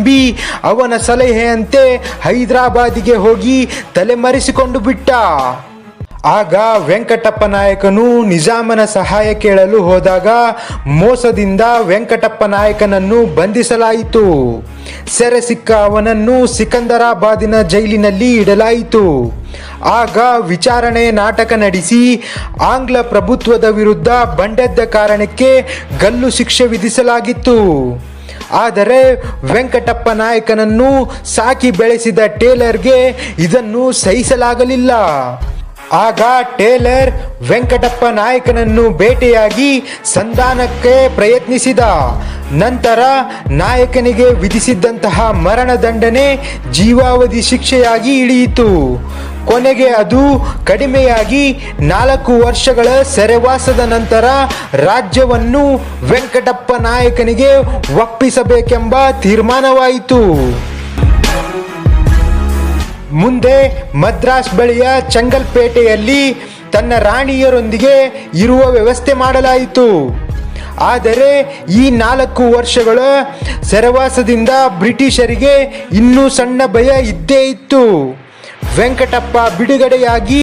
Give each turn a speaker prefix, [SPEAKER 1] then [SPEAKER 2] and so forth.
[SPEAKER 1] ನಂಬಿ ಅವನ ಸಲಹೆಯಂತೆ ಹೈದರಾಬಾದಿಗೆ ಹೋಗಿ ತಲೆಮರೆಸಿಕೊಂಡು ಬಿಟ್ಟ. ಆಗ ವೆಂಕಟಪ್ಪ ನಾಯಕನು ನಿಜಾಮನ ಸಹಾಯ ಕೇಳಲು ಹೋದಾಗ ಮೋಸದಿಂದ ವೆಂಕಟಪ್ಪ ನಾಯಕನನ್ನು ಬಂಧಿಸಲಾಯಿತು. ಸೆರೆ ಸಿಕ್ಕ ಅವನನ್ನು ಸಿಕಂದರಾಬಾದಿನ ಜೈಲಿನಲ್ಲಿ ಇಡಲಾಯಿತು. ಆಗ ವಿಚಾರಣೆ ನಾಟಕ ನಡೆಸಿ ಆಂಗ್ಲ ಪ್ರಭುತ್ವದ ವಿರುದ್ಧ ಬಂಡೆದ್ದ ಕಾರಣಕ್ಕೆ ಗಲ್ಲು ಶಿಕ್ಷೆ ವಿಧಿಸಲಾಗಿತ್ತು. ಆದರೆ ವೆಂಕಟಪ್ಪ ನಾಯಕನನ್ನು ಸಾಕಿ ಬೆಳೆಸಿದ ಟೇಲರ್ಗೆ ಇದನ್ನು ಸಹಿಸಲಾಗಲಿಲ್ಲ. ಆಗ ಟೇಲರ್ ವೆಂಕಟಪ್ಪ ನಾಯಕನನ್ನು ಭೇಟಿಯಾಗಿ ಸಂಧಾನಕ್ಕೆ ಪ್ರಯತ್ನಿಸಿದ. ನಂತರ ನಾಯಕನಿಗೆ ವಿಧಿಸಿದ್ದಂತಹ ಮರಣದಂಡನೆ ಜೀವಾವಧಿ ಶಿಕ್ಷೆಯಾಗಿ ಇಳಿಯಿತು. ಕೊನೆಗೆ ಅದು ಕಡಿಮೆಯಾಗಿ ನಾಲ್ಕು ವರ್ಷಗಳ ಸೆರೆವಾಸದ ನಂತರ ರಾಜ್ಯವನ್ನು ವೆಂಕಟಪ್ಪ ನಾಯಕನಿಗೆ ಒಪ್ಪಿಸಬೇಕೆಂಬ ತೀರ್ಮಾನವಾಯಿತು. ಮುಂದೆ ಮದ್ರಾಸ್ ಬಳಿಯ ಚಂಗಲ್ಪೇಟೆಯಲ್ಲಿ ತನ್ನ ರಾಣಿಯರೊಂದಿಗೆ ಇರುವ ವ್ಯವಸ್ಥೆ ಮಾಡಲಾಯಿತು. ಆದರೆ ಈ ನಾಲ್ಕು ವರ್ಷಗಳ ಸೆರೆವಾಸದಿಂದ ಬ್ರಿಟಿಷರಿಗೆ ಇನ್ನೂ ಸಣ್ಣ ಭಯ ಇದ್ದೇ ಇತ್ತು. ವೆಂಕಟಪ್ಪ ಬಿಡುಗಡೆಯಾಗಿ